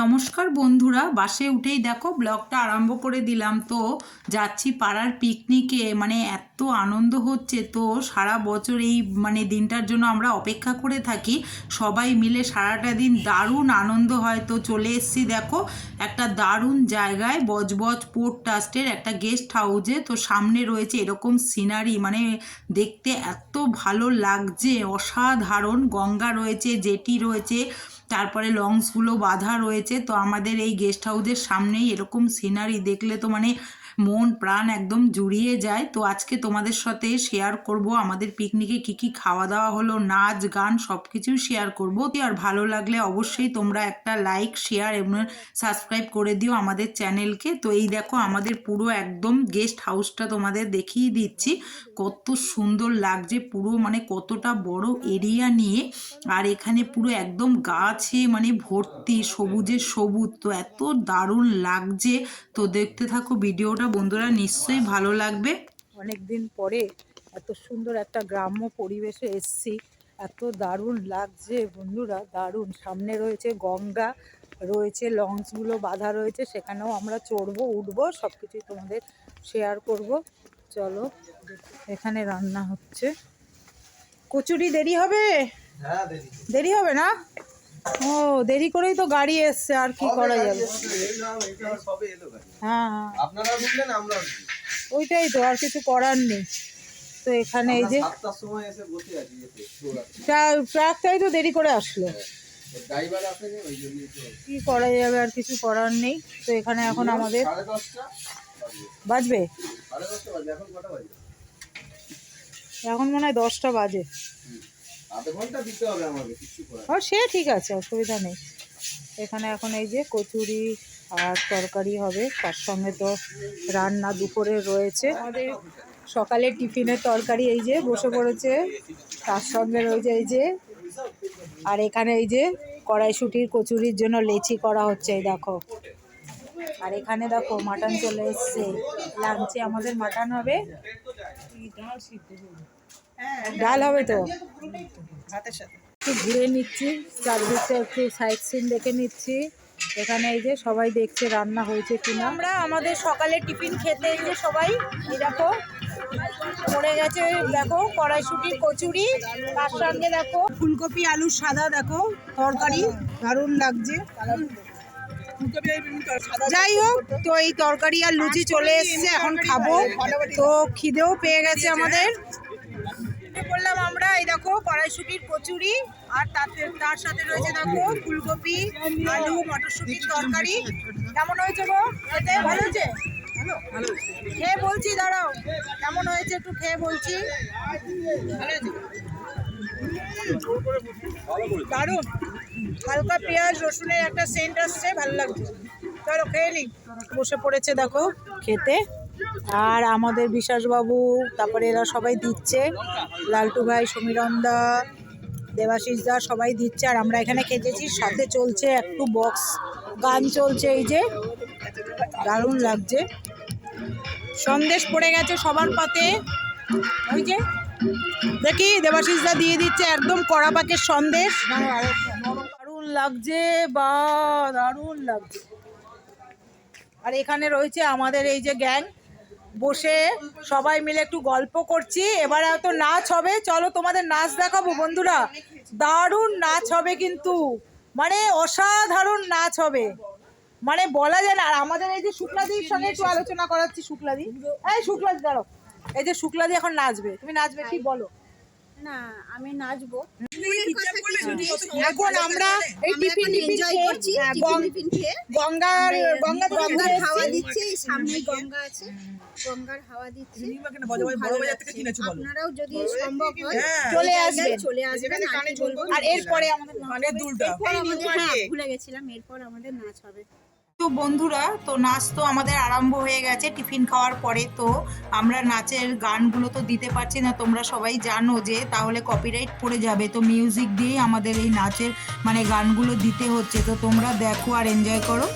নমস্কার বন্ধুরা, বাসে উঠেই দেখো ব্লগটা আরম্ভ করে দিলাম। তো যাচ্ছি পাড়ার পিকনিকে মানে এত আনন্দ হচ্ছে তো সারা বছর এই মানে দিনটার জন্য আমরা অপেক্ষা করে থাকি। সবাই মিলে সারাটা দিন দারুণ আনন্দ হয়। তো চলে এসছি দেখো একটা দারুণ জায়গায়, বজবজ পোর্ট ট্রাস্টের একটা গেস্ট হাউসে তো সামনে রয়েছে এরকম সিনারি মানে দেখতে এত ভালো লাগছে। অসাধারণ গঙ্গা রয়েছে, জেটি রয়েছে তারপরে লঞ্চগুলো বাঁধা রয়েছে, তো আমাদের এই গেস্ট হাউসের সামনেই এরকম সিনারি দেখলে তো মানে মন, প্রাণ একদম জুড়িয়ে যায়। তো আজকে তোমাদের সাথে শেয়ার করব, আমাদের পিকনিকে কি কি খাওয়া দাওয়া হলো, নাচ, গান সব কিছুই শেয়ার করব আর ভালো লাগলে অবশ্যই তোমরা একটা লাইক শেয়ার এবং সাবস্ক্রাইব করে দিও আমাদের চ্যানেলকে তো এই দেখো, আমাদের পুরো একদম গেস্ট হাউসটা তোমাদের দেখিয়ে দিচ্ছি। কত সুন্দর লাগছে, পুরো মানে কতটা বড় এরিয়া নিয়ে। আর এখানে পুরো একদম গাছে মানে ভর্তি সবুজে সবুজ। তো এত দারুণ লাগছে। তো দেখতে থাকো ভিডিওটা বন্ধুরা নিশ্চয়ই ভালো লাগবে। অনেক দিন পরে এত সুন্দর একটা গ্রাম্য পরিবেশে এসছি। এত দারুণ লাগছে বন্ধুরা দারুণ। সামনে রয়েছে গঙ্গা রয়েছে লঞ্চগুলো বাঁধা রয়েছে সেখানেও আমরা চড়বো উঠবো সব কিছুই তোমাদের শেয়ার করব। চলো এখানে রান্না হচ্ছে। কচুরি দেরি হবে? হ্যাঁ দেরি হবে না? ও দেরি করেই তো গাড়ি এসছে আর কি করা যাবে? হ্যাঁ হ্যাঁ। ওইটাই তো আর কিছু করার নেই। তো এখানে এই যে ট্রাকটাই তো দেরি করে আসলো। তো কি করা যাবে আর কিছু করার নেই। তো এখানে এখন আমাদের বাজবে? এখন মনে হয় দশটা বাজে। আধা ঘণ্টা দিতে হবে আমাকে কিছু ও সে ঠিক আছে অসুবিধা নেই। এখানে এখন এই যে কচুরি আর তরকারি হবে তার সঙ্গে তো রান্না দুপুরে রয়েছে। আমাদের সকালে টিফিনের তরকারি এই যে বসে পড়েছে তার সঙ্গে রয়েছে এই যে আর এখানে এই যে কড়াইশুটির কচুরির জন্য লেচি করা হচ্ছে এই দেখো। আর এখানে দেখো মাটন চলে এসছে। লাঞ্চে আমাদের মাটন হবে। ডাল হবে তো? একটু ঘুরে নিচ্ছি চারদিকটা একটু সাইড সিন দেখে নিচ্ছি। এখানে এই যে সবাই দেখছে রান্না হয়েছে কিনা। আমরা আমাদের সকালে টিফিন খেতে এই যে সবাই এই দেখো পড়ে গেছে দেখো কড়াইশুটির কচুরি তার সঙ্গে দেখো ফুলকপি আলু সাদা দেখো তরকারি দারুণ লাগছে। যাই হোক তো এই তরকারি আর লুচি চলে এসছে এখন খাব। তো খিদেও পেয়ে গেছে আমাদের। উঠে পড়লাম আমরা এই দেখো কড়াইশুটির কচুরি, আর তাতে তার সাথে রয়েছে দেখো ফুলকপি, আলু, মটরশুটির তরকারি। কেমন হয়েছে গো? খেতে ভালো হয়েছে? খেয়ে বলছি, দাঁড়াও। কেমন হয়েছে একটু খেয়ে বলছি। দারুণ। হালকা পেঁয়াজ, রসুনের একটা সেন্ট আসছে, ভালো লাগছে। চলো খেয়ে নি। বসে পড়েছে দেখো খেতে। আর আমাদের বিশ্বাসবাবু, তারপরে এরা সবাই দিচ্ছে। লালটু ভাই সমীরন্দা দেবাশিস দা সবাই দিচ্ছে। আর আমরা এখানে খেতেছি সাথে চলছে একটু বক্স গান চলছে এই যে, দারুণ লাগছে। সন্দেশ পড়ে গেছে সবার পাতে। ওই যে, দেখি দেবাশিস দা দিয়ে দিচ্ছে একদম কড়া পাকের সন্দেশ। দারুণ লাগছে, বা, দারুণ লাগছে। আর এখানে রয়েছে আমাদের এই যে গ্যাং বসে সবাই মিলে একটু গল্প করছি। এবারে এত নাচ হবে। চলো তোমাদের নাচ দেখাবো বন্ধুরা। দারুণ নাচ হবে কিন্তু। মানে অসাধারণ নাচ হবে। মানে বলা যায় না। আর আমাদের এই যে শুক্লাদির সঙ্গে একটু আলোচনা করাচ্ছি, শুক্লাদি। এই শুক্লাদি দাঁড়ো এই যে শুক্লাদি এখন নাচবে। তুমি নাচবে কি বলো। না আমি নাচবো। এখন আমরা এই টিফিন টিফিন এনজয় করছি হ্যাঁ, টিফিন খেয়ে। গঙ্গার গঙ্গা গঙ্গার হাওয়া দিচ্ছে এই সামনে গঙ্গা আছে। গঙ্গার হাওয়া দিচ্ছে। আপনারাও যদি সম্ভব হয় চলে আসবেন। চলে আসবেন আর এরপরে আমাদের হ্যাঁ ভুলে গেছিলাম এরপর আমাদের নাচ হবে। তো বন্ধুরা, তো নাচ তো আমাদের আরম্ভ হয়ে গেছে টিফিন খাওয়ার পরে। তো আমরা নাচের গানগুলো তো দিতে পারছি না, তোমরা সবাই জানো যে তাহলে কপিরাইট পড়ে যাবে। তো মিউজিক দিয়েই আমাদের এই নাচের মানে গানগুলো দিতে হচ্ছে। তো তোমরা দেখো আর এনজয় করো।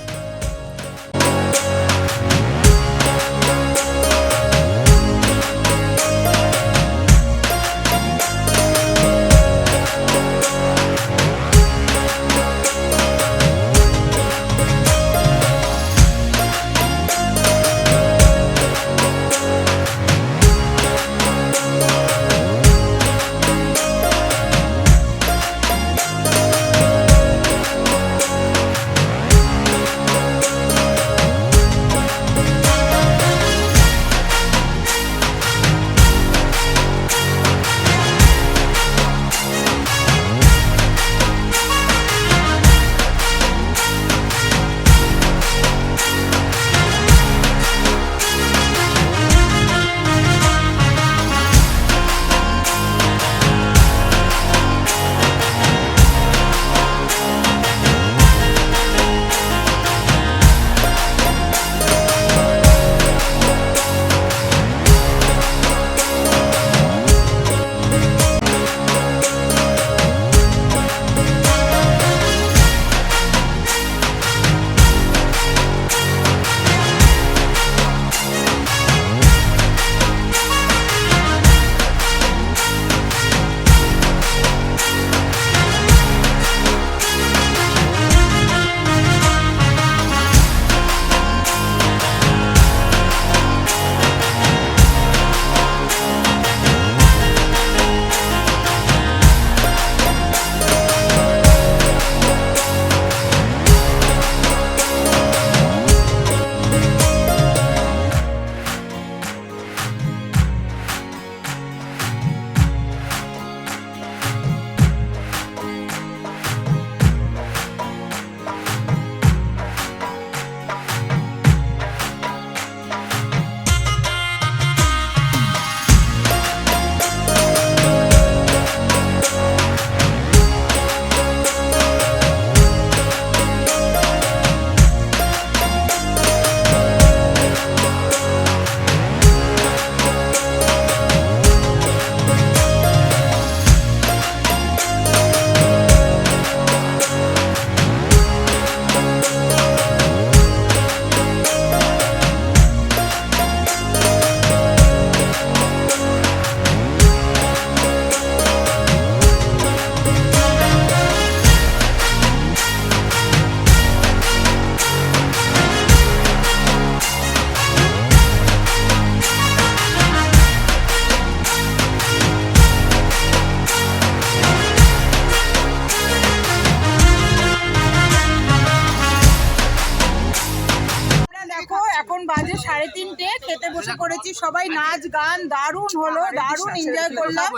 করেছি সবাই নাচ গান দারুণ হলো দারুণ এনজয় করলাম।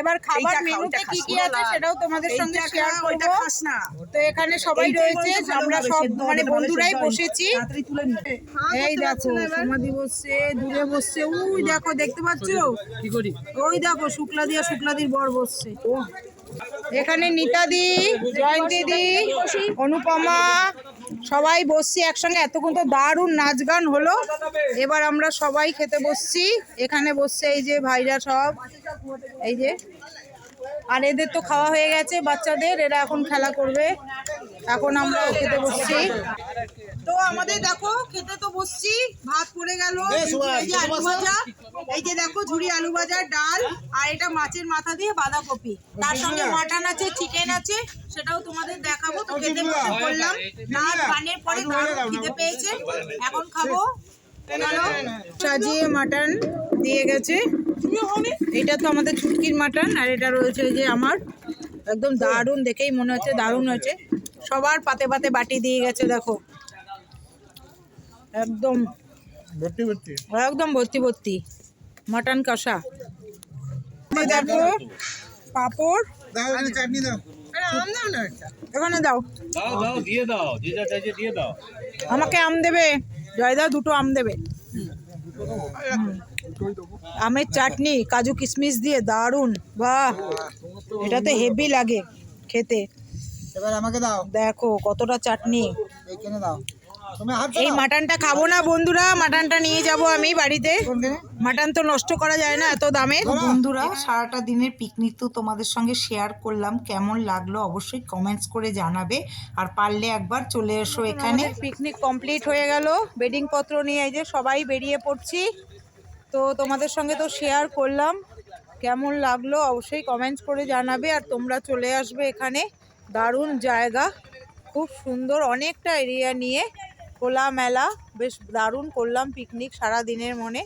এবার খাবার মেনুতে কি কি আছে সেটাও তোমাদের সঙ্গে শেয়ার করব। তো এখানে সবাই রয়েছে আমরা সব মানে বন্ধুরাই বসেছি। এই দেখো সমাধি বসছে দূরে বসছে ওই দেখো দেখতে পাচ্ছ? ওই দেখো শুক্লা দিয়া শুক্লাদির বর বসছে। এখানে নিতাদি, জয়ন্তীদি, অনুপমা, সবাই বসছি একসঙ্গে। এতক্ষণ তো দারুণ নাচ গান হলো। এবার আমরা সবাই খেতে বসছি। এখানে বসছে এই যে ভাইরা সব। এই যে আর এদের তো খাওয়া হয়ে গেছে বাচ্চাদের এরা এখন খেলা করবে। এখন আমরা খেতে বসছি। তো আমাদের দেখো খেতে তো বসছি। ভাত পড়ে গেল এই যে আলু ভাজা। এই যে দেখো ঝুড়ি আলু ভাজা ডাল আর এটা মাছের মাথা দিয়ে বাঁধাকপি। তার সঙ্গে মাটন আছে চিকেন আছে সেটাও তোমাদের দেখাবো। তো খেতে বসে নাচ গানের পরে খিদে পেয়েছে। এখন খাব। সাজিয়ে মাটন দিয়ে গেছে। এটা তো আমাদের ছুটকির মাটন আর এটা রয়েছে যে আমার একদম দারুণ দেখেই মনে হচ্ছে দারুণ হয়েছে। সবার পাতে পাতে বাটি দিয়ে গেছে দেখো। একদম। একদম ভর্তি ভর্তি। মাটন কষা। দেখো পাপড়। চাটনি দাও। এখানে দাও। দাও দাও দিয়ে দাও। যে যা চাইছে দিয়ে দাও। আমাকে আম দেবে। জয়দা দুটো আম দেবে। আমের চাটনি কাজু কিশমিশ দিয়ে দারুণ বাহ! এটা তো হেভি লাগে খেতে। এবার আমাকে দাও। দেখো কতটা চাটনি। এইখানে দাও। এই মাটনটা খাব না বন্ধুরা মাটনটা নিয়ে যাব আমি বাড়িতে। মাটন তো নষ্ট করা যায় না এত দামে। বন্ধুরা সারাটা দিনের পিকনিক তো তোমাদের সঙ্গে শেয়ার করলাম। কেমন লাগল অবশ্যই কমেন্টস করে জানাবে। আর পারলে একবার চলে এসো এখানে। পিকনিক কমপ্লিট হয়ে গেল। বেডিং পত্র নিয়ে এই যে সবাই বেরিয়ে পড়ছি। তো তোমাদের সঙ্গে তো শেয়ার করলাম। কেমন লাগল অবশ্যই কমেন্টস করে জানাবে। আর তোমরা চলে আসবে এখানে। দারুণ জায়গা। খুব সুন্দর অনেকটা এরিয়া নিয়ে। খোলা মেলা বেশ দারুণ করলাম পিকনিক সারা দিনের মনে।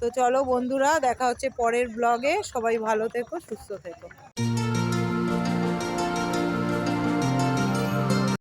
তো চলো বন্ধুরা, দেখা হচ্ছে পরের ব্লগে সবাই ভালো থেকো, সুস্থ থেকো।